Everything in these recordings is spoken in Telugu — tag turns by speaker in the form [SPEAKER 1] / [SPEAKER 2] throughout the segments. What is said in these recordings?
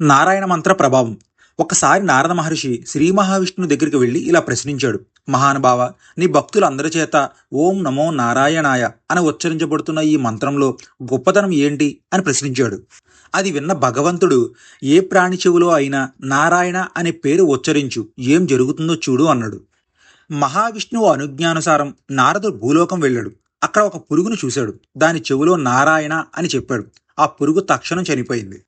[SPEAKER 1] నారాయణ మంత్ర ప్రభావం. ఒకసారి నారద మహర్షి శ్రీ మహావిష్ణువు దగ్గరికి వెళ్ళి ఇలా ప్రశ్నించాడు. మహానుభావ నీ భక్తులందరి చేత ఓం నమో నారాయణాయ అని ఉచ్చరించబడుతున్న ఈ మంత్రంలో గొప్పతనం ఏంటి అని ప్రశ్నించాడు. అది విన్న భగవంతుడు ఏ ప్రాణి చెవులో అయినా నారాయణ అనే పేరు ఉచ్చరించు ఏం జరుగుతుందో చూడు అన్నాడు. మహావిష్ణువు అనుజ్ఞానుసారం నారదుడు భూలోకం వెళ్ళాడు. అక్కడ ఒక పురుగును చూశాడు. దాని చెవిలో నారాయణ అని చెప్పాడు. ఆ పురుగు తక్షణం చనిపోయింది.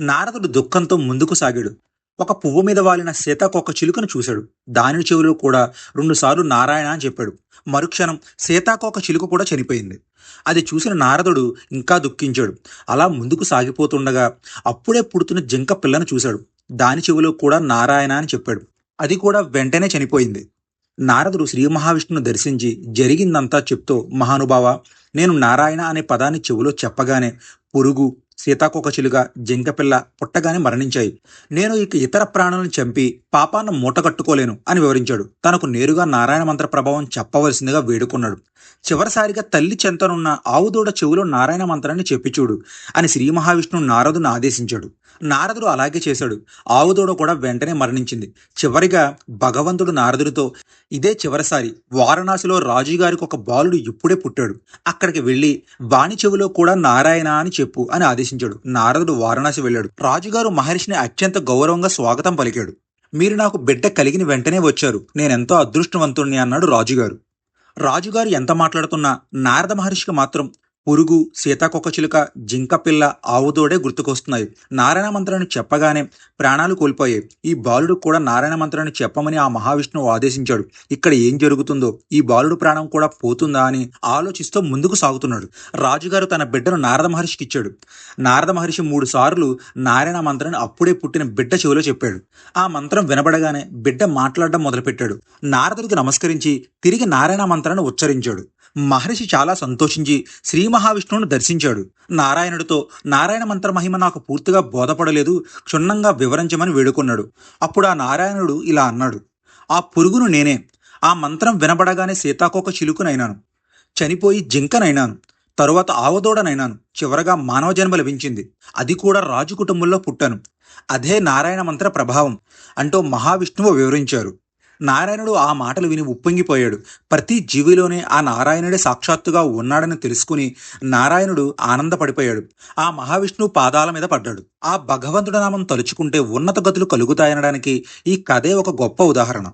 [SPEAKER 1] నారదుడు దుఃఖంతో ముందుకు సాగాడు. ఒక పువ్వు మీద వాలిన సీతాకొక చిలుకను చూశాడు. దాని చెవిలో కూడా రెండుసార్లు నారాయణ అని చెప్పాడు. మరుక్షణం సీతాకొక చిలుక కూడా చనిపోయింది. అది చూసిన నారదుడు ఇంకా దుఃఖించాడు. అలా ముందుకు సాగిపోతుండగా అప్పుడే పుడుతున్న జింక పిల్లను చూశాడు. దాని చెవిలో కూడా నారాయణ అని చెప్పాడు. అది కూడా వెంటనే చనిపోయింది. నారదుడు శ్రీ మహావిష్ణును దర్శించి జరిగిందంతా చెప్తూ మహానుభావ నేను నారాయణ అనే పదాన్ని చెవిలో చెప్పగానే పురుగు సీతాకోకచిలుగా జింకపిల్ల పుట్టగానే మరణించాయి. నేను ఇక ఇతర ప్రాణులను చంపి పాపాన్ని మూటగట్టుకోలేను అని వివరించాడు. తనకు నేరుగా నారాయణ మంత్ర ప్రభావం చెప్పవలసిందిగా వేడుకున్నాడు. చివరిసారిగా తల్లి చెంతనున్న ఆవుదూడ చెవిలో నారాయణ మంత్రాన్ని చెప్పి చూడు అని శ్రీ మహావిష్ణువు నారదును ఆదేశించాడు. నారదుడు అలాగే చేశాడు. ఆవుదూడ కూడా వెంటనే మరణించింది. చివరిగా భగవంతుడు నారదుడితో ఇదే చివరిసారి వారణాసిలో రాజుగారికి ఒక బాలుడు ఇప్పుడే పుట్టాడు. అక్కడికి వెళ్ళి వాణి చెవిలో కూడా నారాయణ అని చెప్పు అని ఆదేశించాడు. నారదుడు వారణాసి వెళ్ళాడు. రాజుగారు మహర్షిని అత్యంత గౌరవంగా స్వాగతం పలికాడు. మీరు నాకు బిడ్డ కలిగిన వెంటనే వచ్చారు. నేనెంతో అదృష్టవంతుణ్ణి అన్నాడు రాజుగారు. రాజుగారు ఎంత మాట్లాడుతున్నా నారద మహర్షికి మాత్రం పురుగు సీతాకొక జింకపిల్ల ఆవుదోడే గుర్తుకొస్తున్నాయి. నారాయణ మంత్రాన్ని చెప్పగానే ప్రాణాలు కోల్పోయాయి. ఈ బాలుడు కూడా నారాయణ మంత్రాన్ని చెప్పమని ఆ మహావిష్ణువు ఆదేశించాడు. ఇక్కడ ఏం జరుగుతుందో ఈ బాలుడు ప్రాణం కూడా పోతుందా అని ఆలోచిస్తూ ముందుకు సాగుతున్నాడు. రాజుగారు తన బిడ్డను నారద మహర్షికి ఇచ్చాడు. నారద మహర్షి మూడు సార్లు నారాయణ మంత్రాన్ని అప్పుడే పుట్టిన బిడ్డ చెవిలో చెప్పాడు. ఆ మంత్రం వినబడగానే బిడ్డ మాట్లాడడం మొదలుపెట్టాడు. నారదుడికి నమస్కరించి తిరిగి నారాయణ మంత్రాన్ని ఉచ్చరించాడు. మహర్షి చాలా సంతోషించి శ్రీ మహావిష్ణువును దర్శించాడు. నారాయణుడితో నారాయణ మంత్ర మహిమ నాకు పూర్తిగా బోధపడలేదు క్షుణ్ణంగా వివరించమని వేడుకున్నాడు. అప్పుడు ఆ నారాయణుడు ఇలా అన్నాడు. ఆ పురుగును నేనే ఆ మంత్రం వినబడగానే సీతాకోక చిలుకునైనాను. చనిపోయి జింకనైనాను. తరువాత ఆవదోడనైనాను. చివరగా మానవ జన్మ లభించింది. అది కూడా రాజు కుటుంబంలో పుట్టాను. అదే నారాయణ మంత్ర ప్రభావం అంటూ మహావిష్ణువు వివరించారు. నారాయణుడు ఆ మాటలు విని ఉప్పొంగిపోయాడు. ప్రతి జీవిలోనే ఆ నారాయణుడే సాక్షాత్తుగా ఉన్నాడని తెలుసుకుని నారాయణుడు ఆనందపడిపోయాడు. ఆ మహావిష్ణువు పాదాల మీద పడ్డాడు. ఆ భగవంతుడి నామం తలుచుకుంటే ఉన్నత గతులు కలుగుతాయనడానికి ఈ కథే ఒక గొప్ప ఉదాహరణ.